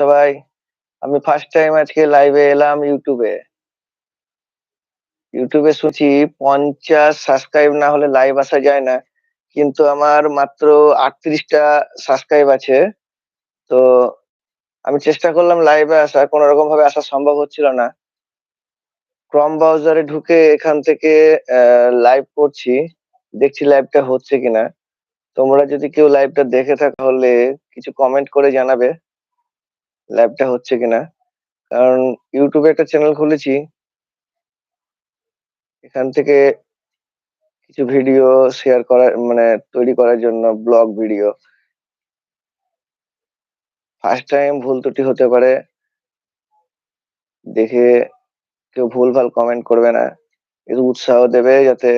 সবাই আমি first time আজকে লাইভে এলাম ইউটিউবে ইউটিউবে শুনছি পঞ্চাশ সাবস্ক্রাইব না হলে লাইভ আসা যায় না। কিন্তু আমার মাত্র আটত্রিশটা সাবস্ক্রাইব আছে। তো আমি চেষ্টা করলাম লাইভে আসা, কোনো রকম ভাবে আসা সম্ভব হচ্ছিল না। ক্রম ব্রাউজারে ঢুকে এখান থেকে লাইভ করছি। দেখছি লাইভটা হচ্ছে কিনা। তোমরা যদি কেউ লাইভটা দেখে তাহলে কিছু কমেন্ট করে জানাবে। লাইভটা হচ্ছে কিনা। কারণ ইউটিউবে একটা চ্যানেল খুলেছি। এখান থেকে কিছু ভিডিও শেয়ার করার মানে তৈরি করার জন্য ব্লগ ভিডিও ফার্স্ট টাইম ভুল ত্রুটি হতে পারে। দেখে কেউ ভুল ভালো কমেন্ট করবে না। একটু উৎসাহ দেবে যাতে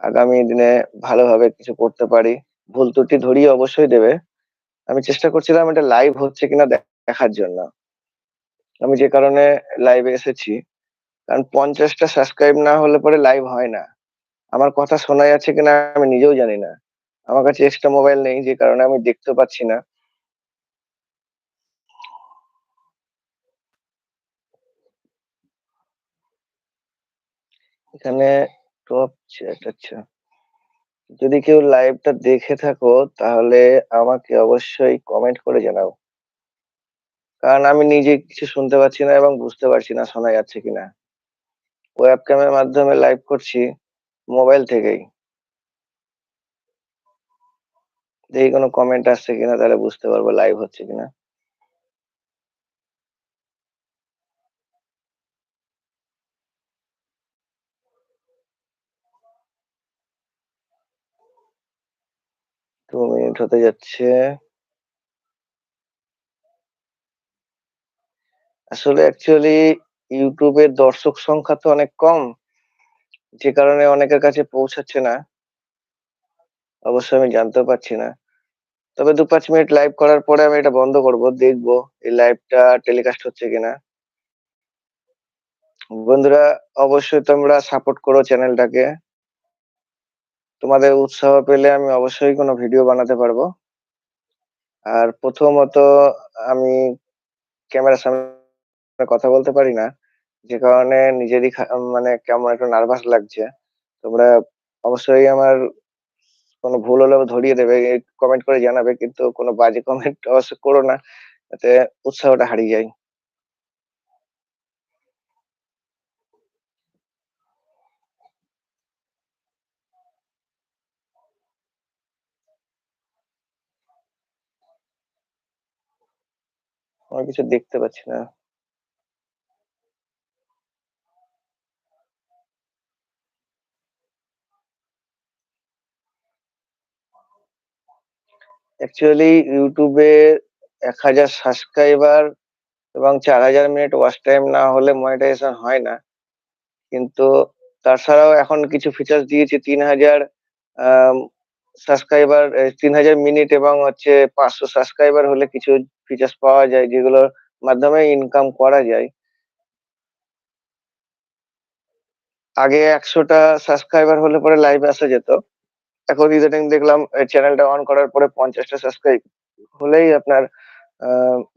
আগামী দিনে ভালোভাবে কিছু করতে পারি। ভুল ত্রুটি ধরিয়ে অবশ্যই দেবে। আমি চেষ্টা করছিলাম এটা লাইভ হচ্ছে কিনা দেখার জন্য। আমি যে কারণে লাইভে এসেছি, কারণ পঞ্চাশটা সাবস্ক্রাইব না হলে পরে লাইভ হয় না। আমার কথা শোনা যাচ্ছে কিনা আমি নিজেও জানি না। আমার কাছে এক্সট্রা মোবাইল নেই, যে কারণে আমি দেখতে পাচ্ছি না। এখানে টপ চ্যাট আচ্ছা। যদি কেউ লাইভটা দেখে থাকো, তাহলে আমাকে অবশ্যই কমেন্ট করে জানাও। কারণ আমি নিজে কিছু শুনতে পাচ্ছি না এবং বুঝতে পারছি না শোনা যাচ্ছে কিনা। ওয়েব ক্যামের মাধ্যমে লাইভ করছি মোবাইল থেকেই। দেখি কোনো কমেন্ট আসছে কিনা তাহলে বুঝতে পারব লাইভ হচ্ছে কিনা। দু মিনিট হতে যাচ্ছে। আসলে অ্যাকচুয়ালি ইউটিউবের দর্শক সংখ্যা তো অনেক কম, যে কারণে অনেকের কাছে পৌঁছাচ্ছে না। অবশ্য আমি জানতেও পারছি না। তবে দু পাঁচ মিনিট লাইভ করার পরে আমি এটা বন্ধ করব, দেখব এই লাইভটা টেলিকাস্ট হচ্ছে কিনা। বন্ধুরা, অবশ্যই তোমরা সাপোর্ট করো চ্যানেলটাকে তোমাদের উৎসাহ পেলে আমি অবশ্যই কোনো ভিডিও বানাতে পারব। আর প্রথমত আমি ক্যামেরার সামনে কথা বলতে পারি না। যে কারণে নিজেরই মানে কেমন একটু নার্ভাস লাগছে। তোমরা অবশ্যই আমার কোনো ভুল হলে ধরিয়ে দেবে কমেন্ট করে জানাবে, কিন্তু কোনো বাজে কমেন্ট অবশ্য করো না, যাতে উৎসাহটা হারিয়ে যায়। আমার কিছু দেখতে পাচ্ছি না। অ্যাকচুয়ালি ইউটিউবে এক হাজার সাবস্ক্রাইবার এবং চার হাজার মিনিট ওয়াচ টাইম না হলে মনিটাইজেশন হয় না। কিন্তু তাছাড়াও এখন কিছু ফিচার্স দিয়েছে, তিন হাজার সাবস্ক্রাইবার তিন হাজার মিনিট এবং হচ্ছে পাঁচশো সাবস্ক্রাইবার হলে কিছু ফিচার্স পাওয়া যায়, যেগুলোর মাধ্যমে ইনকাম করা যায়। আগে একশোটা সাবস্ক্রাইবার হলে পরে লাইভে আসা যেত। এখন ইদানিং দেখলাম চ্যানেলটা অন করার পরে পঞ্চাশটা সাবস্ক্রাইব হলেই আপনার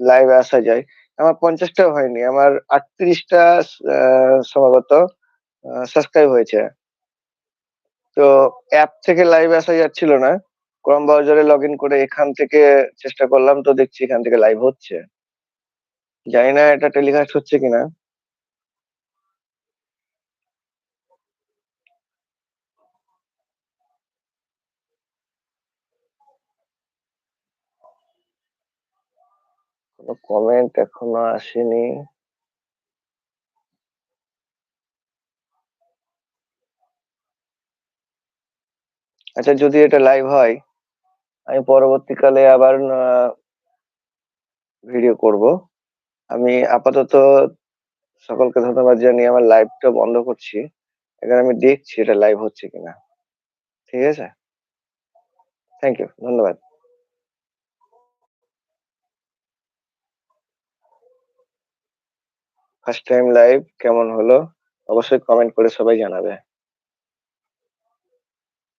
লাইভে আসা যায়। আমার পঞ্চাশটাও হয়নি, আমার আটত্রিশটা সম্ভবত সাবস্ক্রাইব হয়েছে। তো অ্যাপ থেকে লাইভে আসা যাচ্ছিল না ক্রম ব্রাউজারে লগ ইন করে এখান থেকে চেষ্টা করলাম, তো দেখছি এখান থেকে লাইভ হচ্ছে। জানি না এটা টেলিকাস্ট হচ্ছে কিনা। কোনো কমেন্ট এখনও আসেনি। আচ্ছা যদি এটা লাইভ হয়, আমি পরবর্তীকালে আবার ভিডিও করব। আমি আপাতত সকলকে ধন্যবাদ জানিয়ে আমার লাইভটা বন্ধ করছি। এখানে আমি দেখছি এটা লাইভ হচ্ছে কিনা। ঠিক আছে? থ্যাংক ইউ ধন্যবাদ। ফার্স্ট টাইম লাইভ কেমন হলো? অবশ্যই কমেন্ট করে সবাই জানাবে।